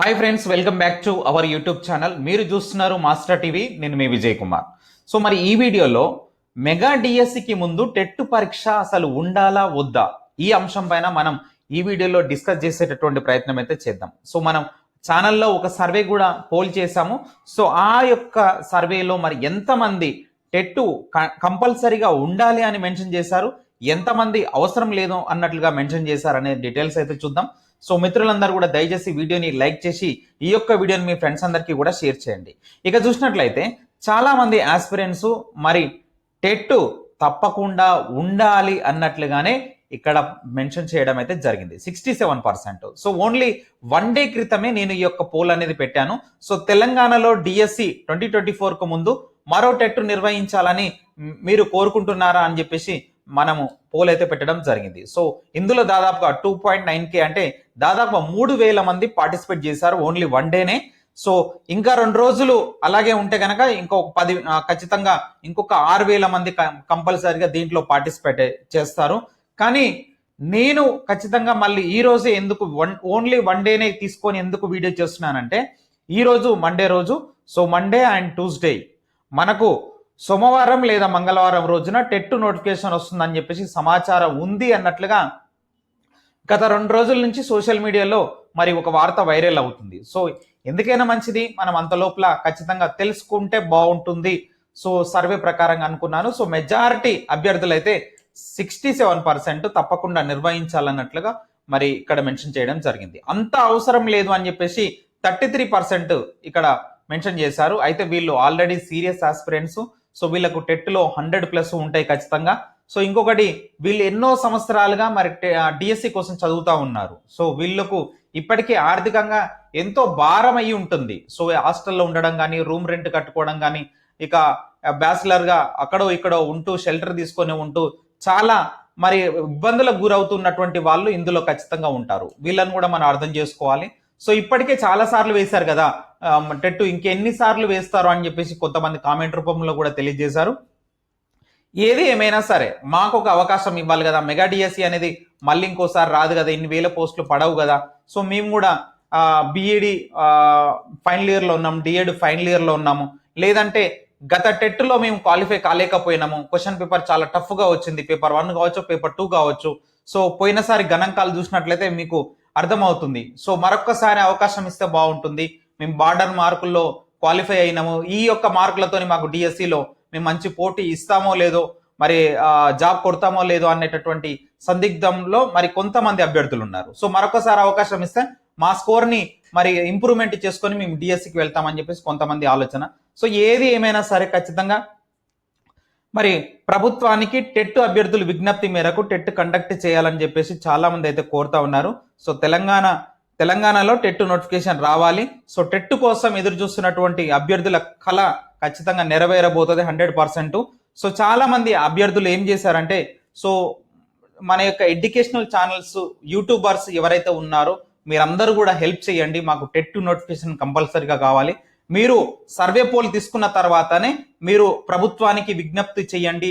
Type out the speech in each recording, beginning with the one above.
Hi friends welcome back to our YouTube channel మీరు చూస్తున్నారు master TV నేను మీ Vijay Kumar. So మరి ఈ వీడియోలో మెగా డిఎస్సికి ముందు టెట్ పరీక్ష అసలు ఉండాలా వద్దా? ఈ అంశం పైన మనం ఈ వీడియోలో డిస్కస్ చేసేటటువంటి ప్రయత్నం అయితే చేద్దాం. సో మనం ఛానల్లో ఒక సర్వే కూడా పోల్ చేశాము. సో ఆ యొక్క సర్వేలో మరి ఎంతమంది టెట్టు కంపల్సరీగా ఉండాలి అని మెన్షన్ చేశారు? ఎంతమంది అవసరం లేదు అన్నట్లుగా మెన్షన్ చేశారు అనే డీటెయిల్స్ అయితే చూద్దాం. సో మిత్రులందరూ కూడా దయచేసి వీడియోని లైక్ చేసి ఈ యొక్క వీడియోని మీ ఫ్రెండ్స్ అందరికీ కూడా షేర్ చేయండి. ఇక చూసినట్లయితే చాలామంది ఆస్పిరెంట్స్ మరి టెట్ తప్పకుండా ఉండాలి అన్నట్లుగానే ఇక్కడ మెన్షన్ చేయడం అయితే జరిగింది. Sixty seven percent. So only one day క్రితమే నేను ఈ యొక్క పోల్ అనేది పెట్టాను. సో తెలంగాణలో డిఎస్సి ట్వంటీ ట్వంటీ ఫోర్కు ముందు మరో టెట్ నిర్వహించాలని మీరు కోరుకుంటున్నారా అని చెప్పేసి మనము పోల్ అయితే పెట్టడం జరిగింది. సో ఇందులో దాదాపుగా టూ పాయింట్ నైన్ కే అంటే దాదాపుగా మూడు వేల మంది పార్టిసిపేట్ చేశారు ఓన్లీ వన్ డేనే. సో ఇంకా రెండు రోజులు అలాగే ఉంటే కనుక ఇంకొక పది ఖచ్చితంగా ఇంకొక ఆరు వేల మంది కంపల్సరిగా దీంట్లో పార్టిసిపేట్ చేస్తారు. కానీ నేను ఖచ్చితంగా మళ్ళీ ఈ రోజే ఎందుకు వన్ ఓన్లీ వన్ డేనే తీసుకొని ఎందుకు వీడియో చేస్తున్నానంటే ఈరోజు మండే రోజు సో మండే అండ్ ట్యూస్డే మనకు సోమవారం లేదా మంగళవారం రోజున టెట్ నోటిఫికేషన్ వస్తుందని చెప్పేసి సమాచారం ఉంది అన్నట్లుగా గత రెండు రోజుల నుంచి సోషల్ మీడియాలో మరి ఒక వార్త వైరల్ అవుతుంది. సో ఎందుకైనా మంచిది? మనం అంత లోపల ఖచ్చితంగా తెలుసుకుంటే బాగుంటుంది. సో సర్వే ప్రకారంగా అనుకున్నాను. సో మెజారిటీ అభ్యర్థులు అయితే సిక్స్టీ సెవెన్ పర్సెంట్ తప్పకుండా నిర్వహించాలన్నట్లుగా మరి ఇక్కడ మెన్షన్ చేయడం జరిగింది. అంత అవసరం లేదు అని చెప్పేసి థర్టీ త్రీ పర్సెంట్ ఇక్కడ మెన్షన్ చేశారు. అయితే వీళ్ళు ఆల్రెడీ సీరియస్ ఆస్పిరెంట్స్. సో వీళ్ళకు టెట్లో హండ్రెడ్ ప్లస్ ఉంటాయి ఖచ్చితంగా. సో ఇంకొకటి వీళ్ళు ఎన్నో సంవత్సరాలుగా మరి డిఎస్సి కోసం చదువుతా ఉన్నారు. సో వీళ్ళకు ఇప్పటికీ ఆర్థికంగా ఎంతో భారం అయి ఉంటుంది. సో హాస్టల్లో ఉండడం కానీ రూమ్ రెంట్ కట్టుకోవడం కానీ ఇక బ్యాచిలర్గా అక్కడో ఇక్కడో ఉంటూ షెల్టర్ తీసుకొని ఉంటూ చాలా మరి ఇబ్బందులకు గురవుతున్నటువంటి వాళ్ళు ఇందులో ఖచ్చితంగా ఉంటారు. వీళ్ళని కూడా మనం అర్థం చేసుకోవాలి. సో ఇప్పటికే చాలా సార్లు వేశారు కదా టెట్టు ఇంకెన్నిసార్లు వేస్తారు అని చెప్పేసి కొంతమంది కామెంట్ రూపంలో కూడా తెలియజేశారు. ఏది ఏమైనా సరే మాకు ఒక అవకాశం ఇవ్వాలి కదా. మెగా డిఎస్సి అనేది మళ్ళీ ఇంకోసారి రాదు కదా. ఇన్ని వేల పోస్టులు పడవు కదా. సో మేము కూడా బిఈడి ఫైనల్ ఇయర్లో ఉన్నాం డిఎడ్ ఫైనల్ ఇయర్లో ఉన్నాము. లేదంటే గత టెట్లో మేము క్వాలిఫై కాలేకపోయినాము. క్వశ్చన్ పేపర్ చాలా టఫ్గా వచ్చింది. పేపర్ వన్ కావచ్చు పేపర్ టూ కావచ్చు. సో పోయినసారి గణాంకాలు చూసినట్లయితే మీకు అర్థమవుతుంది. సో మరొక్కసారి అవకాశం ఇస్తే బాగుంటుంది. మేము బార్డర్ మార్కుల్లో క్వాలిఫై అయినాము. ఈ యొక్క మార్కులతో మాకు డిఎస్సిలో మేము మంచి పోటీ ఇస్తామో లేదో మరి జాబ్ కొడతామో లేదో అనేటటువంటి సందిగ్ధంలో మరి కొంతమంది అభ్యర్థులు ఉన్నారు. సో మరొకసారి అవకాశం ఇస్తే మా స్కోర్ని మరి ఇంప్రూవ్మెంట్ చేసుకొని మేము డిఎస్సికి వెళ్తామని చెప్పేసి కొంతమంది ఆలోచన. సో ఏది ఏమైనా సరే ఖచ్చితంగా మరి ప్రభుత్వానికి టెట్ అభ్యర్థులు విజ్ఞప్తి మేరకు టెట్ కండక్ట్ చేయాలని చెప్పేసి చాలామంది అయితే కోరుతా ఉన్నారు. సో తెలంగాణ తెలంగాణలో టెట్ నోటిఫికేషన్ రావాలి. సో టెట్ కోసం ఎదురు చూస్తున్నటువంటి అభ్యర్థుల కళ ఖచ్చితంగా నెరవేరబోతుంది హండ్రెడ్ పర్సెంట్. సో చాలా మంది అభ్యర్థులు ఏం చేశారంటే సో మన యొక్క ఎడ్యుకేషనల్ ఛానల్స్ యూట్యూబర్స్ ఎవరైతే ఉన్నారో మీరందరూ కూడా హెల్ప్ చేయండి. మాకు టెట్ నోటిఫికేషన్ కంపల్సరీగా కావాలి. మీరు సర్వే పోల్ తీసుకున్న తర్వాతనే మీరు ప్రభుత్వానికి విజ్ఞప్తి చేయండి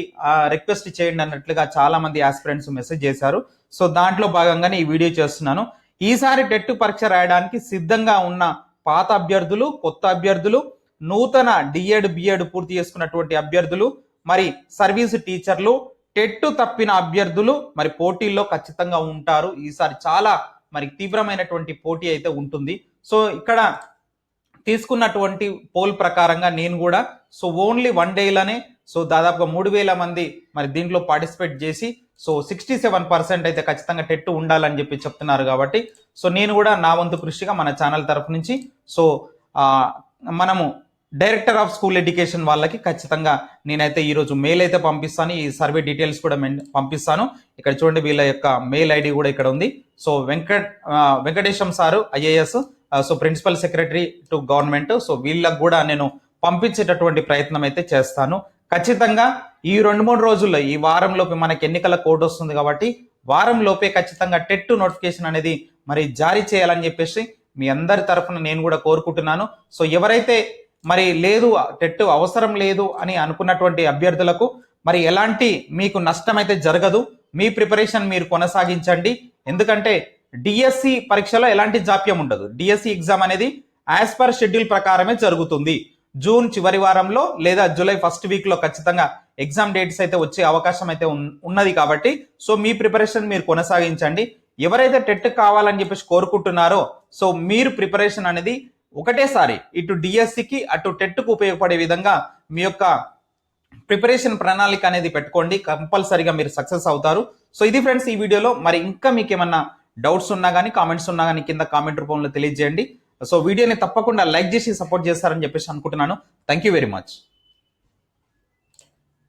రిక్వెస్ట్ చేయండి అన్నట్లుగా చాలా మంది ఆస్పిరెంట్స్ మెసేజ్ చేశారు. సో దాంట్లో భాగంగానే ఈ వీడియో చేస్తున్నాను. ఈసారి టెట్ పరీక్ష రాయడానికి సిద్ధంగా ఉన్న పాత అభ్యర్థులు కొత్త అభ్యర్థులు నూతన డిఎడ్ బిఎడ్ పూర్తి చేసుకున్నటువంటి అభ్యర్థులు మరి సర్వీస్ టీచర్లు టెట్ తప్పిన అభ్యర్థులు మరి పోటీల్లో ఖచ్చితంగా ఉంటారు. ఈసారి చాలా మరి తీవ్రమైనటువంటి పోటీ అయితే ఉంటుంది. సో ఇక్కడ తీసుకున్నటువంటి పోల్ ప్రకారంగా నేను కూడా సో ఓన్లీ వన్ డేలోనే సో దాదాపుగా మూడు వేల మంది మరి దీంట్లో పార్టిసిపేట్ చేసి సో సిక్స్టీ సెవెన్ పర్సెంట్ అయితే ఖచ్చితంగా టెట్ ఉండాలని చెప్పి చెప్తున్నారు కాబట్టి సో నేను కూడా నా వంతు కృషిగా మన ఛానల్ తరఫు నుంచి సో మనము డైరెక్టర్ ఆఫ్ స్కూల్ ఎడ్యుకేషన్ వాళ్ళకి ఖచ్చితంగా నేనైతే ఈరోజు మెయిల్ అయితే పంపిస్తాను. ఈ సర్వే డీటెయిల్స్ కూడా పంపిస్తాను. ఇక్కడ చూడండి వీళ్ళ యొక్క మెయిల్ ఐడి కూడా ఇక్కడ ఉంది. So Venkat Venkatesham sir IAS so principal secretary to government so వీళ్ళకు కూడా నేను పంపించేటటువంటి ప్రయత్నం అయితే చేస్తాను. ఖచ్చితంగా ఈ రెండు మూడు రోజుల్లో ఈ వారం లోపే మనకి ఎన్నికల కోడ్ వస్తుంది కాబట్టి వారం లోపే ఖచ్చితంగా టెట్ నోటిఫికేషన్ అనేది మరి జారీ చేయాలని చెప్పేసి మీ అందరి తరఫున నేను కూడా కోరుకుంటున్నాను. సో ఎవరైతే మరి లేదు టెట్ అవసరం లేదు అని అనుకున్నటువంటి అభ్యర్థులకు మరి ఎలాంటి మీకు నష్టం అయితే జరగదు. మీ ప్రిపరేషన్ మీరు కొనసాగించండి. ఎందుకంటే డిఎస్సి పరీక్షలో ఎలాంటి జాప్యం ఉండదు. డిఎస్సి ఎగ్జామ్ అనేది యాజ్ పర్ షెడ్యూల్ ప్రకారమే జరుగుతుంది. జూన్ చివరి వారంలో లేదా జూలై ఫస్ట్ వీక్లో ఖచ్చితంగా ఎగ్జామ్ డేట్స్ అయితే వచ్చే అవకాశం అయితే ఉన్- ఉన్నది కాబట్టి సో మీ ప్రిపరేషన్ మీరు కొనసాగించండి. ఎవరైతే టెట్ కావాలని చెప్పేసి కోరుకుంటున్నారో సో మీరు ప్రిపరేషన్ అనేది ఒకటేసారి ఇటు డిఎస్సికి అటు టెట్కు ఉపయోగపడే విధంగా మీ యొక్క ప్రిపరేషన్ ప్రణాళిక అనేది పెట్టుకోండి. కంపల్సరీగా మీరు సక్సెస్ అవుతారు. సో ఇది ఫ్రెండ్స్ ఈ వీడియోలో. మరి ఇంకా మీకు ఏమన్నా డౌట్స్ ఉన్నా కానీ కామెంట్స్ ఉన్నా కానీ కింద కామెంట్ రూపంలో తెలియజేయండి. సో వీడియోని తప్పకుండా లైక్ చేసి సపోర్ట్ చేస్తారని చెప్పేసి అనుకుంటున్నాను. Thank you very much